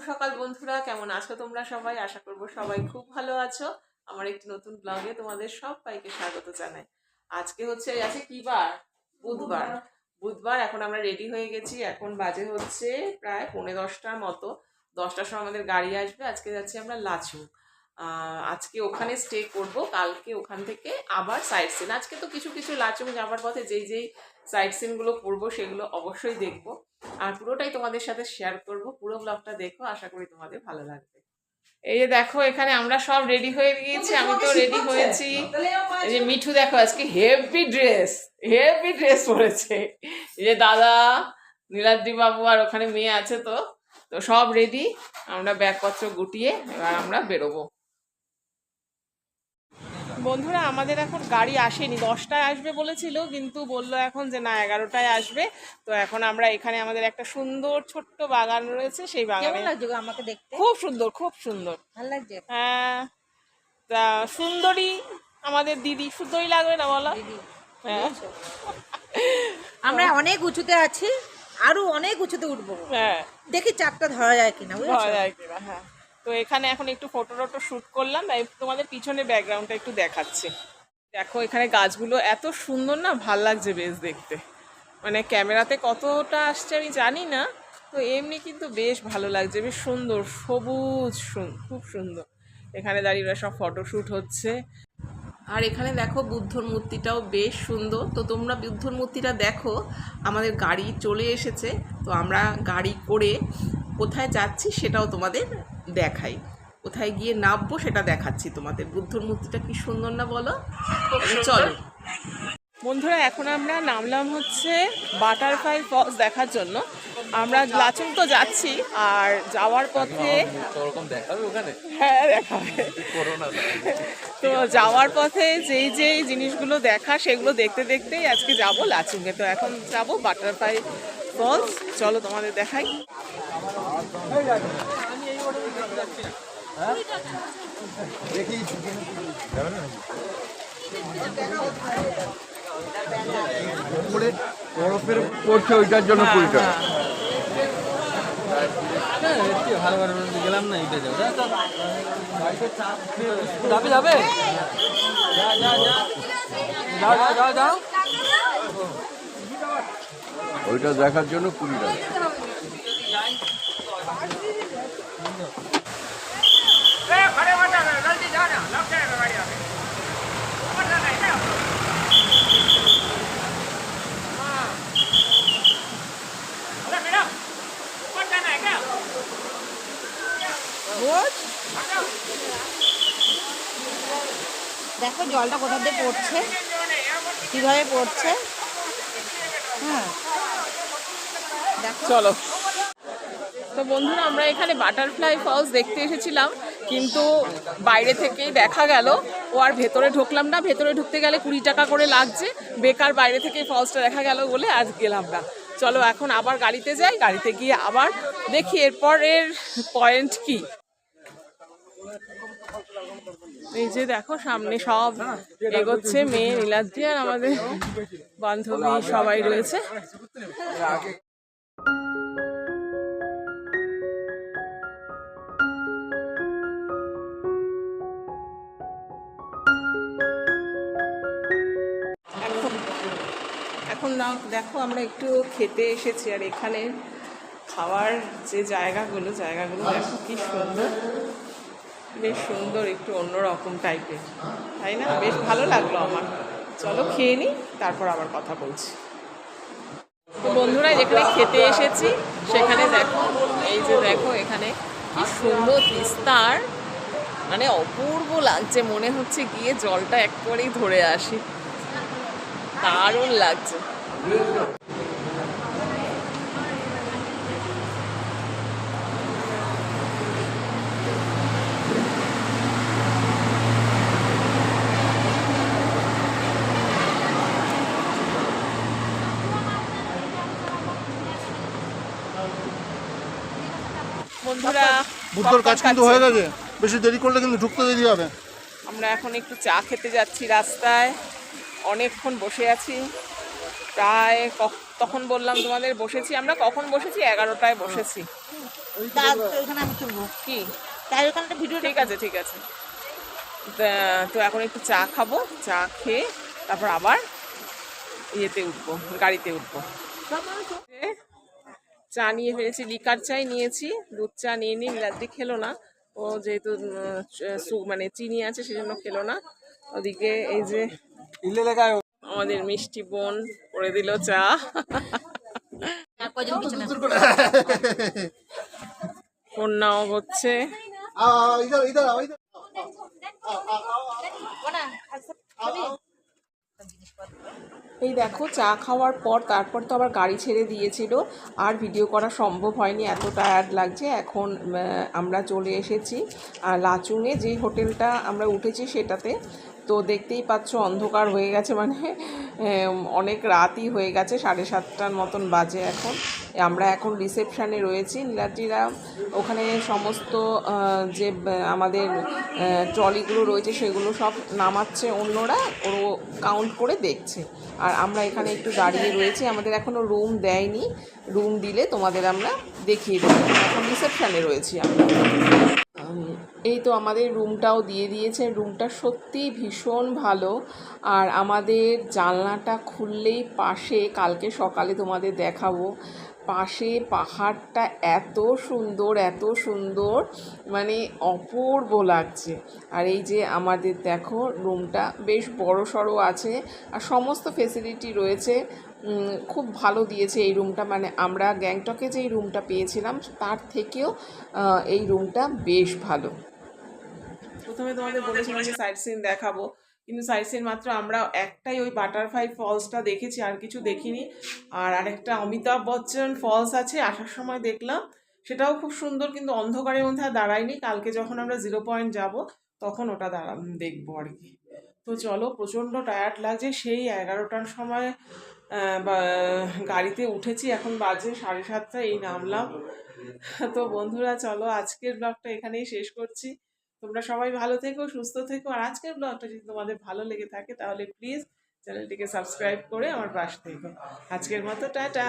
সকাল বন্ধুরা কেমন আছো তোমরা সবাই? আশা করব সবাই খুব ভালো আছো। আমার একটি নতুন ব্লগে তোমাদের সবাইকে স্বাগত জানাই। আজকে হচ্ছে আছে কি বার? বুধবার। বুধবার। এখন আমরা রেডি হয়ে গেছি। এখন বাজে হচ্ছে প্রায় পৌনে দশটার মতো। দশটার সময় আমাদের গাড়ি আসবে। আজকে যাচ্ছি আমরা লাচু। আজকে ওখানে স্টে করব। কালকে ওখান থেকে আবার সাইড সিন আজকে তো কিছু কিছু লাচুং যাওয়ার পথে যেই যেই সাইড সিনগুলো করব সেগুলো অবশ্যই দেখব। আর পুরোটাই তোমাদের সাথে শেয়ার করব পুরো ব্লগটা দেখো আশা করি তোমাদের ভালো লাগবে। এই যে দেখো এখানে আমরা সব রেডি হয়ে গিয়েছি আমি তো রেডি হয়েছি। এই যে মিঠু দেখো আজকে হেভি ড্রেস হেভি ড্রেস পরেছে। এই যে দাদা নীলাদ্রি বাবু আর ওখানে মেয়ে আছে তো। তো সব রেডি আমরা ব্যাগপত্র গুটিয়ে এবার আমরা বেরোবো। বন্ধুরা আমাদের এখন গাড়ি আসেনি। দশটায় আসবে বলেছিল কিন্তু বলল এখন যে না এগারোটায় আসবে। তো এখন আমরা এখানে আমাদের একটা সুন্দর ছোট্ট বাগান রয়েছে সেই বাগানে লাগছে আমাকে দেখতে? খুব সুন্দর খুব সুন্দর। ভালো লাগছে? হ্যাঁ তা সুন্দরী আমাদের দিদি সুন্দরী লাগবে না বলো? হ্যাঁ। আমরা অনেক উঁচুতে আছি আরও অনেক উঁচুতে উঠবো। হ্যাঁ। দেখি চাপটা ধরা যায় কিনা বুঝেছ? যায় কিনা, হ্যাঁ। তো এখানে এখন একটু ফটো টটো শ্যুট করলাম তোমাদের পিছনে ব্যাকগ্রাউন্ডটা একটু দেখাচ্ছি। দেখো, এখানে গাছগুলো এত সুন্দর না, ভালো লাগছে বেশ দেখতে। মানে ক্যামেরাতে কতটা আসছে আমি জানি না, তো এমনি কিন্তু বেশ ভালো লাগছে, বেশ সুন্দর, সবুজ খুব সুন্দর। এখানে দাঁড়িয়ে সব ফটোশ্যুট হচ্ছে। আর এখানে দেখো, বুদ্ধর মূর্তিটাও বেশ সুন্দর। তো তোমরা বুদ্ধর মূর্তিটা দেখো, আমাদের গাড়ি চলে এসেছে, তো আমরা গাড়ি করে কোথায় যাচ্ছি সেটাও তোমাদের দেখাই। কোথায় গিয়ে নামবো সেটা দেখাচ্ছি তোমাদের। বুদ্ধর মূর্তিটা কি সুন্দর না বলো? চলো। বন্ধুরা এখন আমরা নামলাম হচ্ছে বাটারফ্লাই ফলস দেখার জন্য। আমরা লাচুং তো যাচ্ছি আর যাওয়ার পথে হ্যাঁ দেখাবে করোনা তো যাওয়ার পথে যেই যেই জিনিসগুলো দেখা সেগুলো দেখতে দেখতেই আজকে যাব লাচুংয়ে। তো এখন যাব বাটারফ্লাই ফলস। চলো তোমাদের দেখাই। বরফের পড়ছে ওইটার জন্য কুড়ি টাকা ভালো ভালো গেলাম না এটা যাবে যাবে ওইটা দেখার জন্য কুড়ি টাকা দেখো জলটা কোথা দিয়ে পড়ছে? কীভাবে পড়ছে? হ্যাঁ। দেখো। চলো। তো বন্ধুরা আমরা এখানে বাটারফ্লাই ফলস দেখতে এসেছিলাম কিন্তু বাইরে থেকেই দেখা গেল। ও আর ভেতরে ঢুকলাম না। ভেতরে ঢুকতে গেলে কুড়ি টাকা করে লাগছে। বেকার বাইরে থেকে ফলসটা দেখা গেল বলে আজ গেলাম না। চলো এখন আবার গাড়িতে যাই। গাড়িতে গিয়ে আবার দেখি এরপরের পয়েন্ট কি। এই যে দেখো, সামনে সব এগোচ্ছে মেয়ে নীলাদ্রি আর আমাদের বান্ধবী সবাই রয়েছে। এখন দেখো আমরা একটু খেতে এসেছি আর এখানে খাওয়ার যে জায়গাগুলো জায়গাগুলো দেখো কি সুন্দর। বেশ সুন্দর, একটু অন্যরকম টাইপের তাই না? বেশ ভালো লাগল আমার। চলো খেয়ে নিই তারপর আবার কথা বলছি। তো বন্ধুরা, যেখানে খেতে এসেছি, সেখানে দেখো, এই যে দেখো এখানে কি সুন্দর তিস্তার মানে অপূর্ব লাগছে, মনে হচ্ছে গিয়ে জলটা একবারেই ধরে আসি। দারুণ লাগছে। বন্ধুরা বুদ্ধর কাজ কিন্তু হয়ে গেছে। বেশি দেরি করলে কিন্তু ঢুকতে দেরি হবে। আমরা এখন একটু চা খেতে যাচ্ছি রাস্তায়। অনেকক্ষণ বসে আছি। প্রায় তখন বললাম তোমাদের বসেছি। আমরা কখন বসেছি? এগারোটায় বসেছি। কি? ভিডিও ঠিক আছে ঠিক আছে। তা- তো এখন একটু চা খাব চা খেয়ে তারপর আবার ইয়েতে উঠবো গাড়িতে উঠবো। চা নিয়ে ফেলেছি, লিকার চাই নিয়েছি, দুধ চা নিয়ে নিই, রাত্রি খেলো না। ও যেহেতু মানে চিনি আছে সেজন্য খেলো না। ওদিকে এই যে আমাদের মিষ্টি বোন করে দিল চা। কন্যাও হচ্ছে। এই দেখো, চা খাওয়ার পর তারপর তো আবার গাড়ি ছেড়ে দিয়েছিল। আর ভিডিও করা সম্ভব হয়নি এত টায়ার্ড লাগছে। এখন আমরা চলে এসেছি লাচুংয়ে যে হোটেলটা আমরা উঠেছি সেটাতে। তো দেখতেই পাচ্ছ অন্ধকার হয়ে গেছে মানে অনেক রাতই হয়ে গেছে, সাড়ে সাতটার মতন বাজে এখন। আমরা এখন রিসেপশানে রয়েছি, নীলাদ্রিরা। ওখানে সমস্ত যে আমাদের ট্রলিগুলো রয়েছে, সেগুলো সব নামাচ্ছে অন্যরা, ওরও কাউন্ট করে দেখছে। আর আমরা এখানে একটু দাঁড়িয়ে রয়েছি, আমাদের এখনও রুম দেয়নি। রুম দিলে তোমাদের আমরা দেখিয়ে দেবো। এখন রিসেপশানে রয়েছি আমরা। এই তো আমাদের রুমটাও দিয়ে দিয়েছে। রুমটা সত্যিই ভীষণ ভালো। আর আমাদের জানলাটা খুললেই পাশে কালকে সকালে তোমাদের দেখাবো। পাশে পাহাড়টা এত সুন্দর এত সুন্দর মানে অপূর্ব লাগছে। আর এই যে আমাদের দেখো রুমটা বেশ বড় সড়ো আছে আর সমস্ত ফেসিলিটি রয়েছে। খুব ভালো দিয়েছে এই রুমটা মানে আমরা গ্যাংটকে যে রুমটা পেয়েছিলাম, তার থেকেও এই রুমটা বেশ ভালো। প্রথমে তোমাদের বলেছিলাম যে সাইট সিন দেখাবো। কিন্তু সাইট সিন মাত্র আমরা একটাই ওই বাটারফ্লাই ফলসটা দেখেছি, আর কিছু দেখিনি। আর আরেকটা অমিতাভ বচ্চন ফলস আছে, আসার সময় দেখলাম। সেটাও খুব সুন্দর, কিন্তু অন্ধকারের মধ্যে আর দাঁড়ায়নি। কালকে যখন আমরা জিরো পয়েন্ট যাব, তখন ওটা দাঁড়া দেখব আর কি। তো চলো, প্রচণ্ড টায়ার্ড লাগছে। সেই এগারোটার সময় গাড়িতে উঠেছি। এখন বাজে সাড়ে সাতটা এই নামলাম। তো বন্ধুরা, চলো, আজকের ব্লগটা এখানেই শেষ করছি। তোমরা সবাই ভালো থেকো, সুস্থ থেকো। আর আজকের ব্লগটা যদি তোমাদের ভালো লেগে থাকে, তাহলে প্লিজ চ্যানেলটিকে সাবস্ক্রাইব করে আমার পাশ থেকো। আজকের মতো, টাটা।